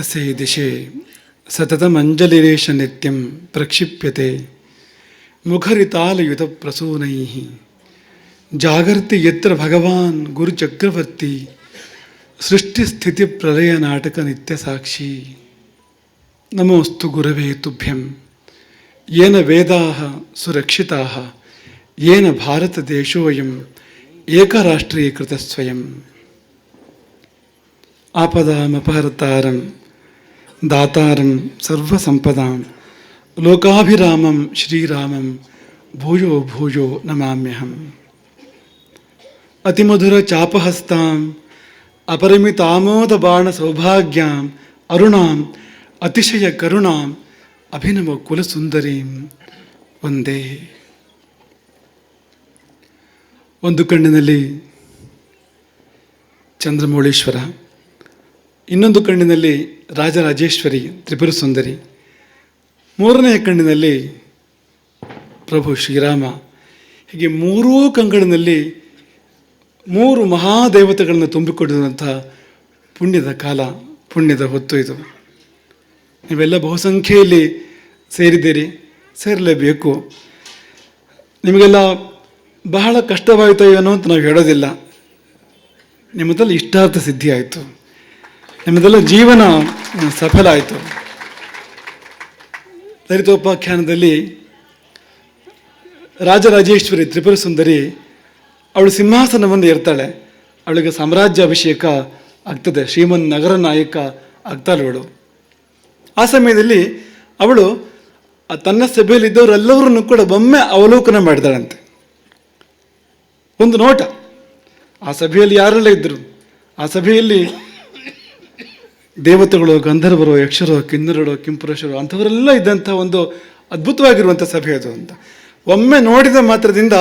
తస్య దిశే సతతమంజలిరేష నిత్యం ప్రక్షిప్యతే ముఖరితాలయుత ప్రసూనై జాగర్తి ఎత్ర భగవాన్ గురు చక్రవర్తి సృష్టి స్థితి ప్రళయ నాటక నిత్య సాక్షి నమోస్తు గురవే తుభ్యం ఏన వేదా సురక్షితా ఏన భారతదేశోయం ఏకరాష్ట్రీకృత స్వయం ఆపదామపహర్తారం ಸರ್ವಸಂಪದಾಂ ಲೋಕಾಭಿರಾಮಂ ಶ್ರೀರಾಮಂ ಭೂಯೋ ಭೂಯೋ ನಮಾಮ್ಯಹಂ. ಅತಿಮಧುರ ಚಾಪಹಸ್ತಾಂ ಅಪರಿಮಿತಾಮೋದ ಬಾಣ ಸೌಭಾಗ್ಯಾಂ ಅರುಣಾಂ ಅತಿಶಯ ಕರುಣಾಂ ಅಭಿನವ ಕುಲಸುಂದರೀಂ. ಒಂದೇ ಒಂದು ಕಣ್ಣಿನಲ್ಲಿ ಚಂದ್ರಮೌಳೀಶ್ವರ, ಇನ್ನೊಂದು ಕಣ್ಣಿನಲ್ಲಿ ರಾಜರಾಜೇಶ್ವರಿ ತ್ರಿಪುರ ಸುಂದರಿ ಮೂರನೆಯ ಕಣ್ಣಿನಲ್ಲಿ ಪ್ರಭು ಶ್ರೀರಾಮ. ಹೀಗೆ ಮೂರೂ ಕಂಗಳಿನಲ್ಲಿ ಮೂರು ಮಹಾದೇವತೆಗಳನ್ನು ತುಂಬಿಕೊಂಡಿರುವಂಥ ಪುಣ್ಯದ ಕಾಲ, ಪುಣ್ಯದ ಹೊತ್ತು ಇದು. ನೀವೆಲ್ಲ ಬಹುಸಂಖ್ಯೆಯಲ್ಲಿ ಸೇರಿದ್ದೀರಿ, ಸೇರಲೇಬೇಕು. ನಿಮಗೆಲ್ಲ ಬಹಳ ಕಷ್ಟವಾಯಿತು ಏನೋ ಅಂತ ನಾವು ಹೇಳೋದಿಲ್ಲ. ನಿಮ್ಮದಲ್ಲಿ ಇಷ್ಟಾರ್ಥ ಸಿದ್ಧಿ ಆಯಿತು ನಿಮ್ಮದೆಲ್ಲ ಜೀವನ ಸಫಲ ಆಯಿತು. ಲಲಿತೋಪಾಖ್ಯಾನದಲ್ಲಿ ರಾಜರಾಜೇಶ್ವರಿ ತ್ರಿಪುರ ಸುಂದರಿ ಅವಳು ಸಿಂಹಾಸನವನ್ನು ಇರ್ತಾಳೆ ಅವಳಿಗೆ ಸಾಮ್ರಾಜ್ಯ ಅಭಿಷೇಕ ಆಗ್ತದೆ. ಶ್ರೀಮನ್ ನಗರ ನಾಯಕ ಆಗ್ತಾಳೆ ಅವಳು. ಆ ಸಮಯದಲ್ಲಿ ಅವಳು ತನ್ನ ಸಭೆಯಲ್ಲಿದ್ದವರೆಲ್ಲವರನ್ನು ಕೂಡ ಒಮ್ಮೆ ಅವಲೋಕನ ಮಾಡಿದಾಳಂತೆ. ಒಂದು ನೋಟ. ಆ ಸಭೆಯಲ್ಲಿ ಯಾರೆಲ್ಲ ಇದ್ದರು ಆ ಸಭೆಯಲ್ಲಿ ದೇವತೆಗಳು, ಗಂಧರ್ವರು, ಯಕ್ಷರು, ಕಿನ್ನರರು, ಕಿಂಪುರುಷರು ಅಂಥವರೆಲ್ಲ ಇದ್ದಂಥ ಒಂದು ಅದ್ಭುತವಾಗಿರುವಂಥ ಸಭೆ ಅದು ಅಂತ. ಒಮ್ಮೆ ನೋಡಿದ ಮಾತ್ರದಿಂದ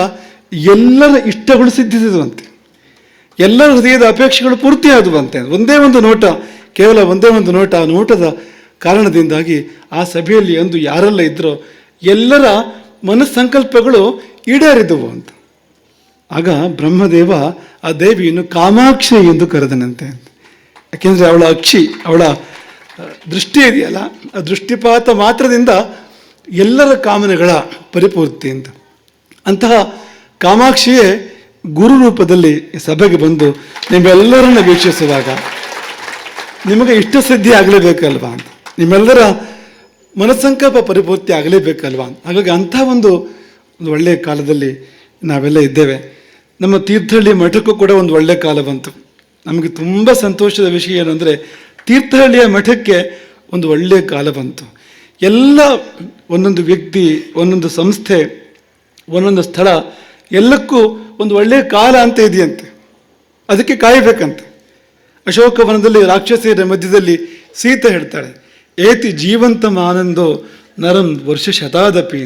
ಎಲ್ಲರ ಇಷ್ಟಗಳು ಸಿದ್ಧಿಸಿದವಂತೆ. ಎಲ್ಲರ ಹೃದಯದ ಅಪೇಕ್ಷೆಗಳು ಪೂರ್ತಿ ಆದುವಂತೆ ಒಂದೇ ಒಂದು ನೋಟ, ಕೇವಲ ಒಂದೇ ಒಂದು ನೋಟ, ಆ ನೋಟದ ಕಾರಣದಿಂದಾಗಿ ಆ ಸಭೆಯಲ್ಲಿ ಅಂದು ಯಾರೆಲ್ಲ ಇದ್ದರೋ ಎಲ್ಲರ ಮನಸ್ಸಂಕಲ್ಪಗಳು ಈಡೇರಿದವು ಅಂತ. ಆಗ ಬ್ರಹ್ಮದೇವ ಆ ದೇವಿಯನ್ನು ಕಾಮಾಕ್ಷಿ ಎಂದು ಕರೆದನಂತೆ ಯಾಕೆಂದರೆ ಅವಳ ಅಕ್ಷಿ, ಅವಳ ದೃಷ್ಟಿ ಇದೆಯಲ್ಲ, ಆ ದೃಷ್ಟಿಪಾತ ಮಾತ್ರದಿಂದ ಎಲ್ಲರ ಕಾಮನೆಗಳ ಪರಿಪೂರ್ತಿ ಅಂತ. ಅಂತಹ ಕಾಮಾಕ್ಷಿಯೇ ಗುರು ರೂಪದಲ್ಲಿ ಸಭೆಗೆ ಬಂದು ನಿಮ್ಮೆಲ್ಲರನ್ನು ವೀಕ್ಷಿಸುವಾಗ ನಿಮಗೆ ಇಷ್ಟ ಸಿದ್ಧಿ ಆಗಲೇಬೇಕಲ್ವಾ ಅಂತ. ನಿಮ್ಮೆಲ್ಲರ ಮನಸ್ಸಂಕಲ್ಪ ಪರಿಪೂರ್ತಿ ಆಗಲೇಬೇಕಲ್ವಾ ಅಂತ. ಹಾಗಾಗಿ ಅಂಥ ಒಂದು ಒಂದು ಒಳ್ಳೆಯ ಕಾಲದಲ್ಲಿ ನಾವೆಲ್ಲ ಇದ್ದೇವೆ. ನಮ್ಮ ತೀರ್ಥಹಳ್ಳಿ ಮಠಕ್ಕೂ ಕೂಡ ಒಂದು ಒಳ್ಳೆಯ ಕಾಲ ಬಂತು. ನಮಗೆ ತುಂಬ ಸಂತೋಷದ ವಿಷಯ ಏನಂದರೆ ತೀರ್ಥಹಳ್ಳಿಯ ಮಠಕ್ಕೆ ಒಂದು ಒಳ್ಳೆಯ ಕಾಲ ಬಂತು. ಎಲ್ಲ ಒಂದೊಂದು ವ್ಯಕ್ತಿ, ಒಂದೊಂದು ಸಂಸ್ಥೆ, ಒಂದೊಂದು ಸ್ಥಳ ಎಲ್ಲಕ್ಕೂ ಒಂದು ಒಳ್ಳೆಯ ಕಾಲ ಅಂತ ಇದೆಯಂತೆ. ಅದಕ್ಕೆ ಕಾಯಬೇಕಂತೆ. ಅಶೋಕವನದಲ್ಲಿ ರಾಕ್ಷಸಿಯರ ಮಧ್ಯದಲ್ಲಿ ಸೀತೆ ಹೇಳ್ತಾಳೆ, ಏತಿ ಜೀವಂತ ಆನಂದೋ ನರಂ ವರ್ಷ ಶತಾದಪಿ.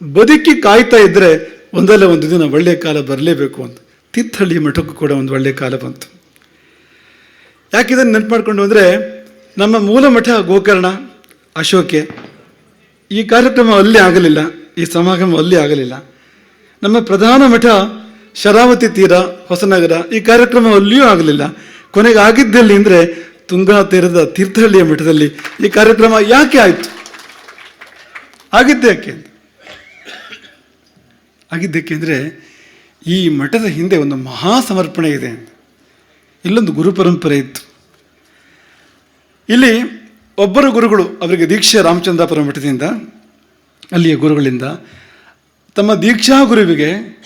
ಬದುಕಿ ಕಾಯ್ತಾ ಇದ್ದರೆ ಒಂದಲ್ಲ ಒಂದು ದಿನ ಒಳ್ಳೆಯ ಕಾಲ ಬರಲೇಬೇಕು ಅಂತ. ತೀರ್ಥಹಳ್ಳಿ ಮಠಕ್ಕೂ ಕೂಡ ಒಂದು ಒಳ್ಳೆಯ ಕಾಲ ಬಂತು. ಯಾಕೆ ಇದನ್ನು ನೆನಪು ಮಾಡಿಕೊಂಡು ಅಂದರೆ ನಮ್ಮ ಮೂಲ ಮಠ ಗೋಕರ್ಣ ಅಶೋಕೆ ಈ ಕಾರ್ಯಕ್ರಮ ಅಲ್ಲಿ ಆಗಲಿಲ್ಲ, ಈ ಸಮಾಗಮ ಅಲ್ಲಿ ಆಗಲಿಲ್ಲ. ನಮ್ಮ ಪ್ರಧಾನ ಮಠ ಶರಾವತಿ ತೀರ, ಹೊಸನಗರ ಈ ಕಾರ್ಯಕ್ರಮ ಅಲ್ಲಿಯೂ ಆಗಲಿಲ್ಲ. ಕೊನೆಗೆ ಆಗಿದ್ದಲ್ಲಿ ಅಂದರೆ ತುಂಗಾ ತೀರದ ತೀರ್ಥಹಳ್ಳಿಯ ಮಠದಲ್ಲಿ ಈ ಕಾರ್ಯಕ್ರಮ ಯಾಕೆ ಆಯಿತು? ಆಗಿದ್ದೇಕೆ ಅಂದರೆ ಈ ಮಠದ ಹಿಂದೆ ಒಂದು ಮಹಾ ಸಮರ್ಪಣೆ ಇದೆ ಇಲ್ಲೊಂದು ಗುರು ಪರಂಪರೆ ಇತ್ತು. ಇಲ್ಲಿ ಒಬ್ಬರು ಗುರುಗಳು ಅವರಿಗೆ ದೀಕ್ಷೆ ರಾಮಚಂದ್ರಾಪುರ ಮಠದಿಂದ, ಅಲ್ಲಿಯ ಗುರುಗಳಿಂದ ತಮ್ಮ ದೀಕ್ಷಾ ಗುರುವಿಗೆ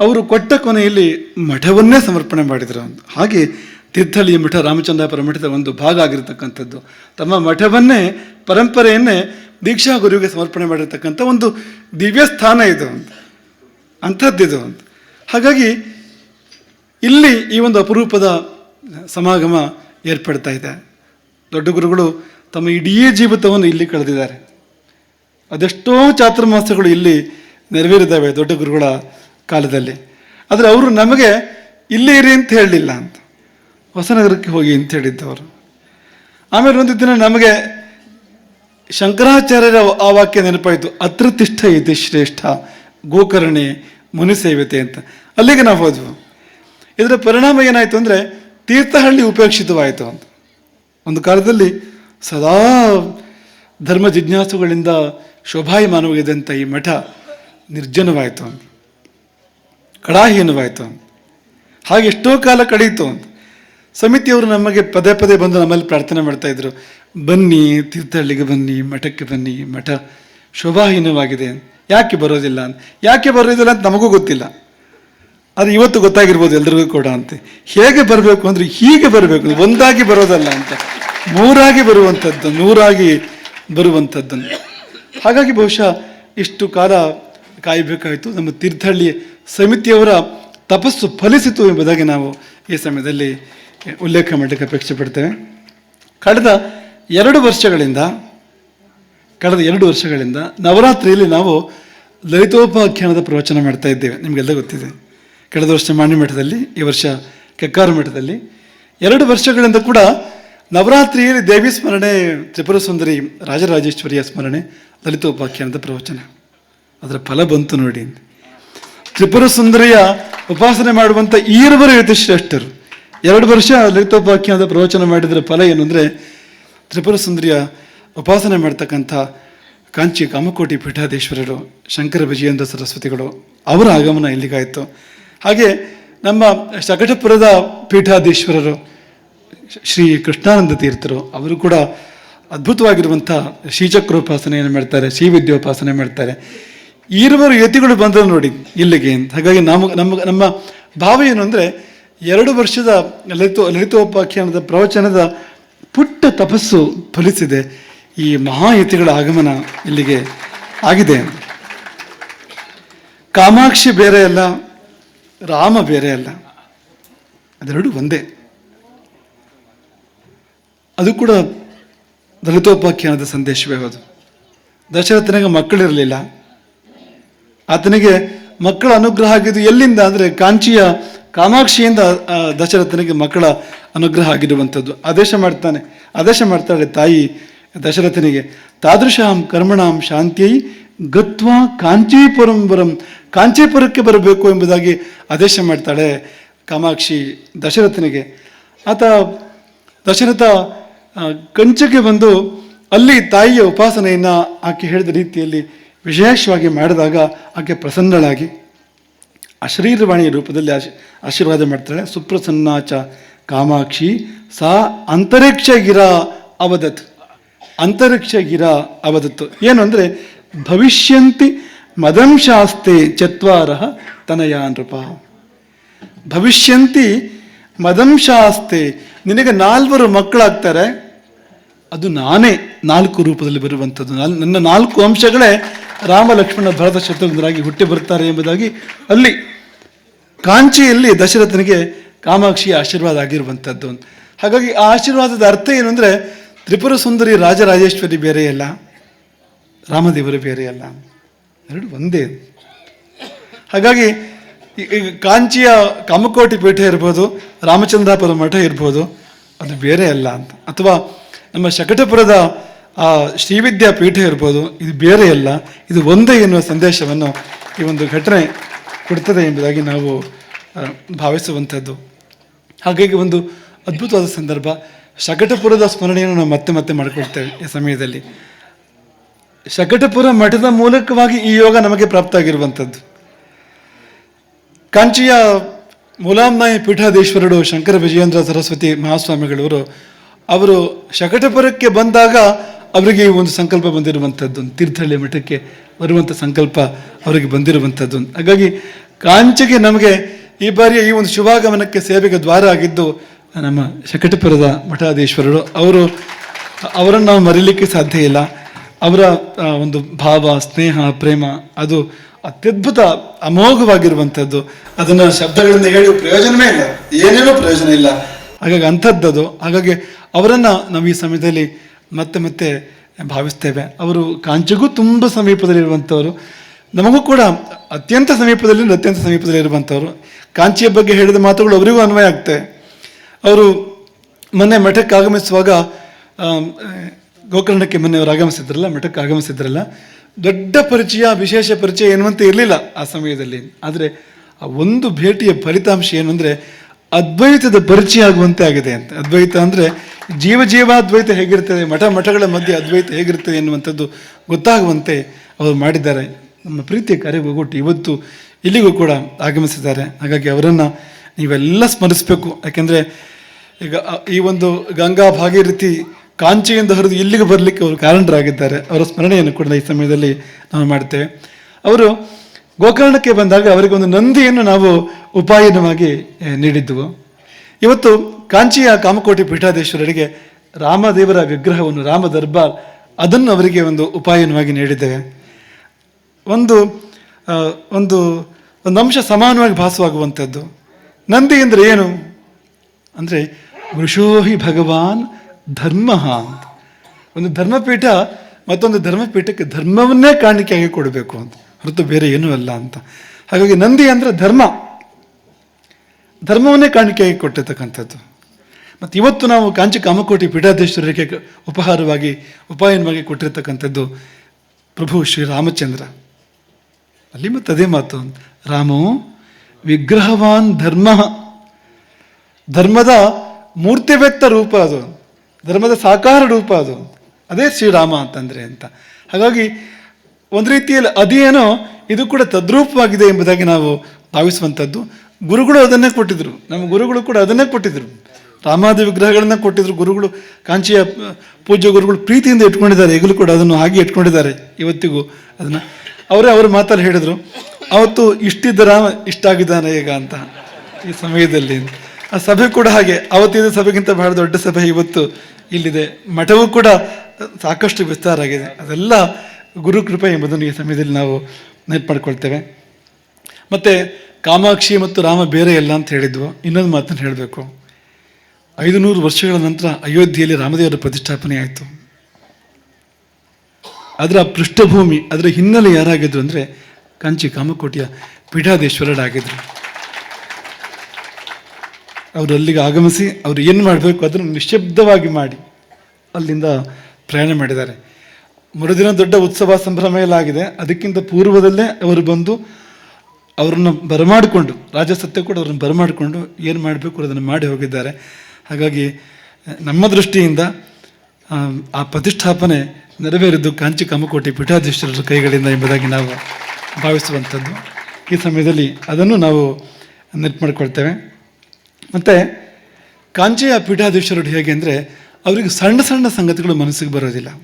ಅವರು ಕೊಟ್ಟ ಕೊನೆಯಲ್ಲಿ ಮಠವನ್ನೇ ಸಮರ್ಪಣೆ ಮಾಡಿದರು. ಹಾಗೆ ತೀರ್ಥಹಳ್ಳಿಯ ಮಠ ರಾಮಚಂದ್ರಾಪುರ ಮಠದ ಒಂದು ಭಾಗ ಆಗಿರತಕ್ಕಂಥದ್ದು. ತಮ್ಮ ಮಠವನ್ನೇ, ಪರಂಪರೆಯನ್ನೇ ದೀಕ್ಷಾ ಗುರುವಿಗೆ ಸಮರ್ಪಣೆ ಮಾಡಿರ್ತಕ್ಕಂಥ ಒಂದು ದಿವ್ಯ ಸ್ಥಾನ ಇದು. ಅಂತ ಅಂಥದ್ದಿದು. ಅಂತ ಹಾಗಾಗಿ ಇಲ್ಲಿ ಈ ಒಂದು ಅಪರೂಪದ ಸಮಾಗಮ ಏರ್ಪಡ್ತಾ ಇದೆ. ದೊಡ್ಡ ಗುರುಗಳು ತಮ್ಮ ಇಡೀ ಜೀವಿತವನ್ನು ಇಲ್ಲಿ ಕಳೆದಿದ್ದಾರೆ. ಅದೆಷ್ಟೋ ಚಾತುರ್ಮಾಸಗಳು ಇಲ್ಲಿ ನೆರವೇರಿದ್ದಾವೆ ದೊಡ್ಡ ಗುರುಗಳ ಕಾಲದಲ್ಲಿ. ಆದರೆ ಅವರು ನಮಗೆ ಇಲ್ಲೇ ಇರಿ ಅಂತ ಹೇಳಲಿಲ್ಲ ಅಂತ. ಹೊಸನಗರಕ್ಕೆ ಹೋಗಿ ಅಂತ ಹೇಳಿದ್ದವರು. ಆಮೇಲೆ ಒಂದು ದಿನ ನಮಗೆ ಶಂಕರಾಚಾರ್ಯರ ಆ ವಾಕ್ಯ ನೆನಪಾಯಿತು ಅತ್ರ ತಿಷ್ಠ ಶ್ರೇಷ್ಠ, ಗೋಕರ್ಣೆ ಮುನಿಸೇವತೆ ಅಂತ. ಅಲ್ಲಿಗೆ ನಾವು ಹೋದ್ವು. ಇದರ ಪರಿಣಾಮ ಏನಾಯಿತು ಅಂದರೆ ತೀರ್ಥಹಳ್ಳಿ ಉಪೇಕ್ಷಿತವಾಯಿತು ಅಂತ. ಒಂದು ಕಾಲದಲ್ಲಿ ಸದಾ ಧರ್ಮ ಜಿಜ್ಞಾಸುಗಳಿಂದ ಶೋಭಾಯಮಾನವಾಗಿದ್ದಂಥ ಈ ಮಠ ನಿರ್ಜನವಾಯಿತು ಅಂತ. ಕಡಾಹೀನವಾಯಿತು ಅಂತ. ಹಾಗೆ ಎಷ್ಟೋ ಕಾಲ ಕಳೀತು ಅಂತ. ಸಮಿತಿಯವರು ನಮಗೆ ಪದೇ ಪದೇ ಬಂದು ನಮ್ಮಲ್ಲಿ ಪ್ರಾರ್ಥನೆ ಮಾಡ್ತಾ ಇದ್ರು. ಬನ್ನಿ, ತೀರ್ಥಹಳ್ಳಿಗೆ ಬನ್ನಿ, ಮಠಕ್ಕೆ ಬನ್ನಿ, ಮಠ ಶೋಭಾಹೀನವಾಗಿದೆ ಯಾಕೆ ಬರೋದಿಲ್ಲ ಅಂತ? ಯಾಕೆ ಬರೋದಿಲ್ಲ ಅಂತ ನಮಗೂ ಗೊತ್ತಿಲ್ಲ. ಅದು ಇವತ್ತು ಗೊತ್ತಾಗಿರ್ಬೋದು ಎಲ್ರಿಗೂ ಕೂಡ ಅಂತ. ಹೇಗೆ ಬರಬೇಕು ಅಂದರೆ ಹೀಗೆ ಬರಬೇಕು. ಒಂದಾಗಿ ಬರೋದಲ್ಲ ಅಂತ. ಮೂರಾಗಿ ಬರುವಂಥದ್ದು, ನೂರಾಗಿ ಬರುವಂಥದ್ದನ್ನು ಹಾಗಾಗಿ ಬಹುಶಃ ಇಷ್ಟು ಕಾಲ ಕಾಯಬೇಕಾಯಿತು. ನಮ್ಮ ತೀರ್ಥಹಳ್ಳಿ ಸಮಿತಿಯವರ ತಪಸ್ಸು ಫಲಿಸಿತು ಎಂಬುದಾಗಿ ನಾವು ಈ ಸಮಯದಲ್ಲಿ ಉಲ್ಲೇಖ ಮಾಡಲಿಕ್ಕೆ ಅಪೇಕ್ಷೆ ಪಡ್ತೇವೆ. ಕಳೆದ ಎರಡು ವರ್ಷಗಳಿಂದ, ಕಳೆದ ಎರಡು ವರ್ಷಗಳಿಂದ ನವರಾತ್ರಿಯಲ್ಲಿ ನಾವು ಲಲಿತೋಪಾಖ್ಯಾನದ ಪ್ರವಚನ ಮಾಡ್ತಾ ಇದ್ದೇವೆ. ನಿಮಗೆಲ್ಲ ಗೊತ್ತಿದೆ. ಕಳೆದ ವರ್ಷ ಮಾನ್ಯ ಮಠದಲ್ಲಿ, ಈ ವರ್ಷ ಕೆಕ್ಕಾರು ಮಠದಲ್ಲಿ. ಎರಡು ವರ್ಷಗಳಿಂದ ಕೂಡ ನವರಾತ್ರಿಯಲ್ಲಿ ದೇವಿ ಸ್ಮರಣೆ, ತ್ರಿಪುರ ಸುಂದರಿ ರಾಜರಾಜೇಶ್ವರಿಯ ಸ್ಮರಣೆ ದಲಿತೋಪಾಖ್ಯಾನದ ಪ್ರವಚನ. ಅದರ ಫಲ ಬಂತು ನೋಡಿ. ತ್ರಿಪುರ ಸುಂದರಿಯ ಉಪಾಸನೆ ಮಾಡುವಂಥ ಈರುವರು ಯತಿಶ್ರೇಷ್ಠರು ಎರಡು ವರ್ಷ ಲಲಿತೋಪಾಖ್ಯಾನದ ಪ್ರವಚನ ಮಾಡಿದ್ರ ಫಲ ಏನು ಅಂದರೆ, ತ್ರಿಪುರ ಸುಂದರಿಯ ಉಪಾಸನೆ ಮಾಡ್ತಕ್ಕಂಥ ಕಾಂಚಿ ಕಾಮಕೋಟಿ ಪೀಠಾಧೀಶ್ವರರು, ಶಂಕರ ವಿಜಯೇಂದ್ರ ಸರಸ್ವತಿಗಳು ಅವರ ಆಗಮನ ಇಲ್ಲಿಗಾಯಿತು. ಹಾಗೆ ನಮ್ಮ ಶಕಟಪುರದ ಪೀಠಾಧೀಶ್ವರರು ಶ್ರೀ ಕೃಷ್ಣಾನಂದ ತೀರ್ಥರು, ಅವರು ಕೂಡ ಅದ್ಭುತವಾಗಿರುವಂಥ ಶ್ರೀಚಕ್ರೋಪಾಸನೆಯನ್ನು ಮಾಡ್ತಾರೆ, ಶ್ರೀ ವಿದ್ಯೋಪಾಸನೆ ಮಾಡ್ತಾರೆ. ಈರುವರು ಯತಿಗಳು ಬಂದರು ನೋಡಿ ಇಲ್ಲಿಗೆ ಅಂತ. ಹಾಗಾಗಿ ನಮ್ಮ ನಮ್ಮ ನಮ್ಮ ಭಾವ ಏನು ಅಂದರೆ ಎರಡು ವರ್ಷದ ಲಲಿತೋ, ಲಲಿತೋಪಾಖ್ಯಾನದ ಪ್ರವಚನದ ಪುಟ್ಟ ತಪಸ್ಸು ಫಲಿಸಿದೆ. ಈ ಮಹಾಯತಿಗಳ ಆಗಮನ ಇಲ್ಲಿಗೆ ಆಗಿದೆ. ಕಾಮಾಕ್ಷಿ ಬೇರೆ ಅಲ್ಲ ರಾಮ ಬೇರೆ ಅಲ್ಲ. ಅದೆರಡು ಒಂದೇ. ಅದು ಕೂಡ ದಲಿತೋಪಾಖ್ಯಾನದ ಸಂದೇಶವೇ ಹೌದು ದಶರಥನಿಗೆ ಮಕ್ಕಳಿರಲಿಲ್ಲ. ಆತನಿಗೆ ಮಕ್ಕಳ ಅನುಗ್ರಹ ಆಗಿದ್ದು ಎಲ್ಲಿಂದ ಅಂದರೆ ಕಾಂಚಿಯ ಕಾಮಾಕ್ಷಿಯಿಂದ ದಶರಥನಿಗೆ ಮಕ್ಕಳ ಅನುಗ್ರಹ ಆಗಿರುವಂಥದ್ದು. ಆದೇಶ ಮಾಡ್ತಾನೆ. ಆದೇಶ ಮಾಡ್ತಾಳೆ, ತಾಯಿ ದಶರಥನಿಗೆ, ತಾದೃಶಾಂ ಕರ್ಮಣಾಂ ಶಾಂತಿಯೈ ಗತ್ವಾ ಕಾಂಚೀಪುರಂ ವರಂ. ಕಾಂಚೀಪುರಕ್ಕೆ ಬರಬೇಕು ಎಂಬುದಾಗಿ ಆದೇಶ ಮಾಡ್ತಾಳೆ ಕಾಮಾಕ್ಷಿ ದಶರಥನಿಗೆ. ಆತ ದಶರಥ ಕಂಚಕ್ಕೆ ಬಂದು ಅಲ್ಲಿ ತಾಯಿಯ ಉಪಾಸನೆಯನ್ನು ಆಕೆ ಹೇಳಿದ ರೀತಿಯಲ್ಲಿ ವಿಶೇಷವಾಗಿ ಮಾಡಿದಾಗ ಆಕೆ ಪ್ರಸನ್ನಳಾಗಿ ಅಶರೀರವಾಣಿಯ ರೂಪದಲ್ಲಿ ಆಶಿ, ಆಶೀರ್ವಾದ ಮಾಡ್ತಾಳೆ. ಸುಪ್ರಸನ್ನಾಚ ಕಾಮಾಕ್ಷಿ, ಸಾ ಅಂತರಿಕ್ಷ ಗಿರ ಅವದತ್. ಅಂತರಿಕ್ಷ ಗಿರ ಅವದತ್ತು. ಏನು ಅಂದರೆ ಭವಿಷ್ಯಂತಿ ಮದಂಶಾಸ್ತೆ ಚತ್ವಾರ ತನಯ ನೃಪ. ಭವಿಷ್ಯಂತಿ ಮದಂಶಾಸ್ತೆ ನಿನಗೆ ನಾಲ್ವರು ಮಕ್ಕಳಾಗ್ತಾರೆ, ಅದು ನಾನೇ ನಾಲ್ಕು ರೂಪದಲ್ಲಿ ಬರುವಂಥದ್ದು. ನನ್ನ ನಾಲ್ಕು ಅಂಶಗಳೇ ರಾಮ, ಲಕ್ಷ್ಮಣ, ಭರತ, ಶತ್ರುಘ್ನರಾಗಿ ಹುಟ್ಟಿ ಬರ್ತಾರೆ ಎಂಬುದಾಗಿ ಅಲ್ಲಿ ಕಾಂಚಿಯಲ್ಲಿ ದಶರಥನಿಗೆ ಕಾಮಾಕ್ಷಿಯ ಆಶೀರ್ವಾದ ಆಗಿರುವಂಥದ್ದು. ಹಾಗಾಗಿ ಆ ಆಶೀರ್ವಾದದ ಅರ್ಥ ಏನು ಅಂದರೆ ತ್ರಿಪುರ ಸುಂದರಿ ರಾಜರಾಜೇಶ್ವರಿ ಬೇರೆ ಅಲ್ಲ ರಾಮದೇವರು ಬೇರೆ ಅಲ್ಲ. ಎರಡು ಒಂದೇ. ಹಾಗಾಗಿ ಈಗ ಕಾಂಚಿಯ ಕಾಮಕೋಟಿ ಪೀಠ ಇರ್ಬೋದು, ರಾಮಚಂದ್ರಾಪುರ ಮಠ ಇರ್ಬೋದು, ಅದು ಬೇರೆ ಅಲ್ಲ ಅಂತ. ಅಥವಾ ನಮ್ಮ ಶಕಟಪುರದ ಆ ಶ್ರೀವಿದ್ಯಾ ಪೀಠ ಇರ್ಬೋದು, ಇದು ಬೇರೆ ಅಲ್ಲ. ಇದು ಒಂದೇ ಎನ್ನುವ ಸಂದೇಶವನ್ನು ಈ ಒಂದು ಘಟನೆ ಕೊಡ್ತದೆ ಎಂಬುದಾಗಿ ನಾವು ಭಾವಿಸುವಂಥದ್ದು. ಹಾಗಾಗಿ ಒಂದು ಅದ್ಭುತವಾದ ಸಂದರ್ಭ. ಶಕಟಪುರದ ಸ್ಮರಣೆಯನ್ನು ನಾವು ಮತ್ತೆ ಮತ್ತೆ ಮಾಡಿಕೊಡ್ತೇವೆ ಈ ಸಮಯದಲ್ಲಿ. ಶಕಟಪುರ ಮಠದ ಮೂಲಕವಾಗಿ ಈ ಯೋಗ ನಮಗೆ ಪ್ರಾಪ್ತ ಆಗಿರುವಂಥದ್ದು ಕಾಂಚಿಯ ಮುಲಾಮ್ನಾಯಿ ಪೀಠಾಧೀಶ್ವರರು ಶಂಕರ ವಿಜಯೇಂದ್ರ ಸರಸ್ವತಿ ಮಹಾಸ್ವಾಮಿಗಳವರು, ಅವರು ಶಕಟಪುರಕ್ಕೆ ಬಂದಾಗ ಅವರಿಗೆ ಒಂದು ಸಂಕಲ್ಪ ಬಂದಿರುವಂಥದ್ದು ತೀರ್ಥಹಳ್ಳಿ ಮಠಕ್ಕೆ ಬರುವಂಥ ಸಂಕಲ್ಪ ಅವರಿಗೆ ಬಂದಿರುವಂಥದ್ದು. ಹಾಗಾಗಿ ಕಾಂಚಿಗೆ ನಮಗೆ ಈ ಬಾರಿಯ ಈ ಒಂದು ಶುಭಾಗಮನಕ್ಕೆ ಸೇವೆಗೆ ದ್ವಾರ ಆಗಿದ್ದು, ನಮ್ಮ ಶಕಟಪುರದ ಮಠಾಧೀಶ್ವರರು, ಅವರು, ಅವರನ್ನು ನಾವು ಮರೀಲಿಕ್ಕೆ ಸಾಧ್ಯ ಇಲ್ಲ. ಅವರ ಒಂದು ಭಾವ, ಸ್ನೇಹ, ಪ್ರೇಮ, ಅದು ಅತ್ಯದ್ಭುತ, ಅಮೋಘವಾಗಿರುವಂಥದ್ದು. ಅದನ್ನು ಶಬ್ದಗಳಿಂದ ಹೇಳಿ ಪ್ರಯೋಜನವೇ ಇಲ್ಲ. ಏನೇನೂ ಪ್ರಯೋಜನ ಇಲ್ಲ. ಹಾಗಾಗಿ ಅಂಥದ್ದದು. ಹಾಗಾಗಿ ಅವರನ್ನು ನಾವು ಈ ಸಮಯದಲ್ಲಿ ಮತ್ತೆ ಮತ್ತೆ ಭಾವಿಸ್ತೇವೆ. ಅವರು ಕಾಂಚಿಗೂ ತುಂಬ ಸಮೀಪದಲ್ಲಿರುವಂಥವರು. ನಮಗೂ ಕೂಡ ಅತ್ಯಂತ ಸಮೀಪದಲ್ಲಿ ಅತ್ಯಂತ ಸಮೀಪದಲ್ಲಿ ಇರುವಂಥವ್ರು ಕಾಂಚಿಯ ಬಗ್ಗೆ ಹೇಳಿದ ಮಾತುಗಳು ಅವರಿಗೂ ಅನ್ವಯ ಆಗ್ತವೆ ಅವರು ಮೊನ್ನೆ ಮಠಕ್ಕೆ ಆಗಮಿಸುವಾಗ ಗೋಕರ್ಣಕ್ಕೆ ಮೊನ್ನೆ ಅವರು ಆಗಮಿಸಿದ್ರಲ್ಲ, ಮಠಕ್ಕೆ ಆಗಮಿಸಿದ್ರಲ್ಲ, ದೊಡ್ಡ ಪರಿಚಯ, ವಿಶೇಷ ಪರಿಚಯ ಎನ್ನುವಂತೆ ಇರಲಿಲ್ಲ ಆ ಸಮಯದಲ್ಲಿ. ಆದರೆ ಆ ಒಂದು ಭೇಟಿಯ ಫಲಿತಾಂಶ ಏನು ಅಂದರೆ ಅದ್ವೈತದ ಪರಿಚಯ ಆಗುವಂತೆ ಆಗಿದೆ ಅಂತ. ಅದ್ವೈತ ಅಂದರೆ ಜೀವ ಜೀವಾದ್ವೈತ ಹೇಗಿರ್ತದೆ, ಮಠ ಮಠಗಳ ಮಧ್ಯೆ ಅದ್ವೈತ ಹೇಗಿರ್ತದೆ ಎನ್ನುವಂಥದ್ದು ಗೊತ್ತಾಗುವಂತೆ ಅವರು ಮಾಡಿದ್ದಾರೆ. ನಮ್ಮ ಪ್ರೀತಿಯ ಕಾರ್ಯಗೊಟ್ಟು ಇವತ್ತು ಇಲ್ಲಿಗೂ ಕೂಡ ಆಗಮಿಸಿದ್ದಾರೆ. ಹಾಗಾಗಿ ಅವರನ್ನು ನೀವೆಲ್ಲ ಸ್ಮರಿಸಬೇಕು. ಯಾಕೆಂದರೆ ಈಗ ಈ ಒಂದು ಗಂಗಾ ಭಾಗೀರಥಿ ಕಾಂಚಿಯಿಂದ ಹರಿದು ಇಲ್ಲಿಗೆ ಬರಲಿಕ್ಕೆ ಅವರು ಕಾರಣರಾಗಿದ್ದಾರೆ ಅವರ ಸ್ಮರಣೆಯನ್ನು ಕೂಡ ಈ ಸಮಯದಲ್ಲಿ ನಾವು ಮಾಡ್ತೇವೆ. ಅವರು ಗೋಕರ್ಣಕ್ಕೆ ಬಂದಾಗ ಅವರಿಗೆ ಒಂದು ನಂದಿಯನ್ನು ನಾವು ಉಪಾಯನವಾಗಿ ನೀಡಿದ್ದೆವು. ಇವತ್ತು ಕಾಂಚಿಯ ಕಾಮಕೋಟಿ ಪೀಠಾಧೀಶ್ವರರಿಗೆ ರಾಮದೇವರ ವಿಗ್ರಹವನ್ನು, ರಾಮ ದರ್ಬಾರ್ ಅದನ್ನು ಅವರಿಗೆ ಒಂದು ಉಪಾಯನವಾಗಿ ನೀಡಿದ್ದೇವೆ. ಒಂದು ಒಂದು ಒಂದು ಅಂಶ ಸಮಾನವಾಗಿ ಭಾಸವಾಗುವಂಥದ್ದು. ನಂದಿ ಅಂದರೆ ಏನು? ಅಂದರೆ, ವೃಷೋಹಿ ಭಗವಾನ್ ಧರ್ಮ ಅಂತ. ಒಂದು ಧರ್ಮಪೀಠ ಮತ್ತೊಂದು ಧರ್ಮಪೀಠಕ್ಕೆ ಧರ್ಮವನ್ನೇ ಕಾಣಿಕೆಯಾಗಿ ಕೊಡಬೇಕು ಅಂತ. ಹೊರತು ಬೇರೆ ಏನೂ ಅಲ್ಲ ಅಂತ. ಹಾಗಾಗಿ ನಂದಿ ಅಂದರೆ ಧರ್ಮ. ಧರ್ಮವನ್ನೇ ಕಾಣಿಕೆಯಾಗಿ ಕೊಟ್ಟಿರ್ತಕ್ಕಂಥದ್ದು. ಮತ್ತು ಇವತ್ತು ನಾವು ಕಾಂಚಿ ಕಾಮಕೋಟಿ ಪೀಠಾಧೀಶ್ವರರಿಗೆ ಉಪಹಾರವಾಗಿ, ಉಪಾಯನವಾಗಿ ಕೊಟ್ಟಿರ್ತಕ್ಕಂಥದ್ದು ಪ್ರಭು ಶ್ರೀರಾಮಚಂದ್ರ ಅಲ್ಲಿ ಮತ್ತು ಅದೇ ಮಾತು. ರಾಮೋ, ವಿಗ್ರಹವಾನ್ ಧರ್ಮ. ಧರ್ಮದ ಮೂರ್ತಿವೆತ್ತ ರೂಪ ಅದು. ಧರ್ಮದ ಸಾಕಾರ ರೂಪ ಅದು. ಅದೇ ಶ್ರೀರಾಮ ಅಂತಂದರೆ ಅಂತ. ಹಾಗಾಗಿ ಒಂದು ರೀತಿಯಲ್ಲಿ ಅದೇನೋ ಇದು ಕೂಡ ತದ್ರೂಪವಾಗಿದೆ ಎಂಬುದಾಗಿ ನಾವು ಭಾವಿಸುವಂಥದ್ದು. ಗುರುಗಳು ಅದನ್ನೇ ಕೊಟ್ಟಿದ್ರು. ನಮ್ಮ ಗುರುಗಳು ಕೂಡ ಅದನ್ನೇ ಕೊಟ್ಟಿದ್ರು. ರಾಮಾದಿ ವಿಗ್ರಹಗಳನ್ನ ಕೊಟ್ಟಿದ್ರು. ಗುರುಗಳು ಕಾಂಚಿಯ ಪೂಜ್ಯ ಗುರುಗಳು ಪ್ರೀತಿಯಿಂದ ಇಟ್ಕೊಂಡಿದ್ದಾರೆ. ಈಗಲೂ ಕೂಡ ಅದನ್ನು ಹಾಗೆ ಇಟ್ಕೊಂಡಿದ್ದಾರೆ ಇವತ್ತಿಗೂ ಅದನ್ನು. ಅವರೇ ಅವರು ಮಾತಲ್ಲಿ ಹೇಳಿದರು, ಅವತ್ತು ಇಷ್ಟಿದ್ದ ರಾಮ ಇಷ್ಟಾಗಿದ್ದಾನೆ ಈಗ ಅಂತ. ಈ ಸಮಯದಲ್ಲಿ ಆ ಸಭೆ ಕೂಡ ಹಾಗೆ. ಅವತ್ತಿದ್ದ ಸಭೆಗಿಂತ ಬಹಳ ದೊಡ್ಡ ಸಭೆ ಇವತ್ತು ಇಲ್ಲಿದೆ. ಮಠವೂ ಕೂಡ ಸಾಕಷ್ಟು ವಿಸ್ತಾರ ಆಗಿದೆ. ಅದೆಲ್ಲ ಗುರು ಕೃಪೆ ಎಂಬುದನ್ನು ಈ ಸಮಯದಲ್ಲಿ ನಾವು ನೆನಪು ಮತ್ತು ಕಾಮಾಕ್ಷಿ ಮತ್ತು ರಾಮ ಬೇರೆ ಎಲ್ಲ ಅಂತ ಹೇಳಿದ್ವು. ಇನ್ನೊಂದು ಮಾತನ್ನು ಹೇಳಬೇಕು. ಐದು ನೂರು ವರ್ಷಗಳ ನಂತರ ಅಯೋಧ್ಯೆಯಲ್ಲಿ ರಾಮದೇವರ ಪ್ರತಿಷ್ಠಾಪನೆ ಆಯಿತು. ಅದರ ಪೃಷ್ಠಭೂಮಿ, ಅದರ ಹಿನ್ನೆಲೆ ಯಾರಾಗಿದ್ರು ಅಂದರೆ ಕಂಚಿ ಕಾಮಕೋಟಿಯ ಪೀಠಾಧೀಶ್ವರರಾಗಿದ್ದರು ಅವರು ಅಲ್ಲಿಗೆ ಆಗಮಿಸಿ ಅವರು ಏನು ಮಾಡಬೇಕು ಅದನ್ನು ನಿಶಬ್ದವಾಗಿ ಮಾಡಿ ಅಲ್ಲಿಂದ ಪ್ರಯಾಣ ಮಾಡಿದ್ದಾರೆ. ಮರುದಿನ ದೊಡ್ಡ ಉತ್ಸವ ಸಂಭ್ರಮ ಎಲ್ಲ ಆಗಿದೆ ಅದಕ್ಕಿಂತ ಪೂರ್ವದಲ್ಲೇ ಅವರು ಬಂದು ಅವರನ್ನು ಬರಮಾಡಿಕೊಂಡು ರಾಜ ಸತ್ಯ ಕೂಡ ಅವ್ರನ್ನ ಬರಮಾಡಿಕೊಂಡು ಏನು ಮಾಡಬೇಕು ಅದನ್ನು ಮಾಡಿ ಹೋಗಿದ್ದಾರೆ. ಹಾಗಾಗಿ ನಮ್ಮ ದೃಷ್ಟಿಯಿಂದ ಆ, ಆ ಪ್ರತಿಷ್ಠಾಪನೆ ನೆರವೇರಿದ್ದು ಕಾಂಚಿ ಕಾಮಕೋಟಿ ಪೀಠಾಧೀಶ್ವರರ ಕೈಗಳಿಂದ ಎಂಬುದಾಗಿ ನಾವು ಭಾವಿಸುವಂಥದ್ದು. ಈ ಸಮಯದಲ್ಲಿ ಅದನ್ನು ನಾವು ನೆನಪು ಮಾಡ್ಕೊಳ್ತೇವೆ. ಮತ್ತು ಕಾಂಚಿಯ ಪೀಠಾಧೀಶರು ಹೇಗೆ ಅಂದರೆ ಅವರಿಗೆ ಸಣ್ಣ ಸಣ್ಣ ಸಂಗತಿಗಳು ಮನಸ್ಸಿಗೆ ಬರೋದಿಲ್ಲ.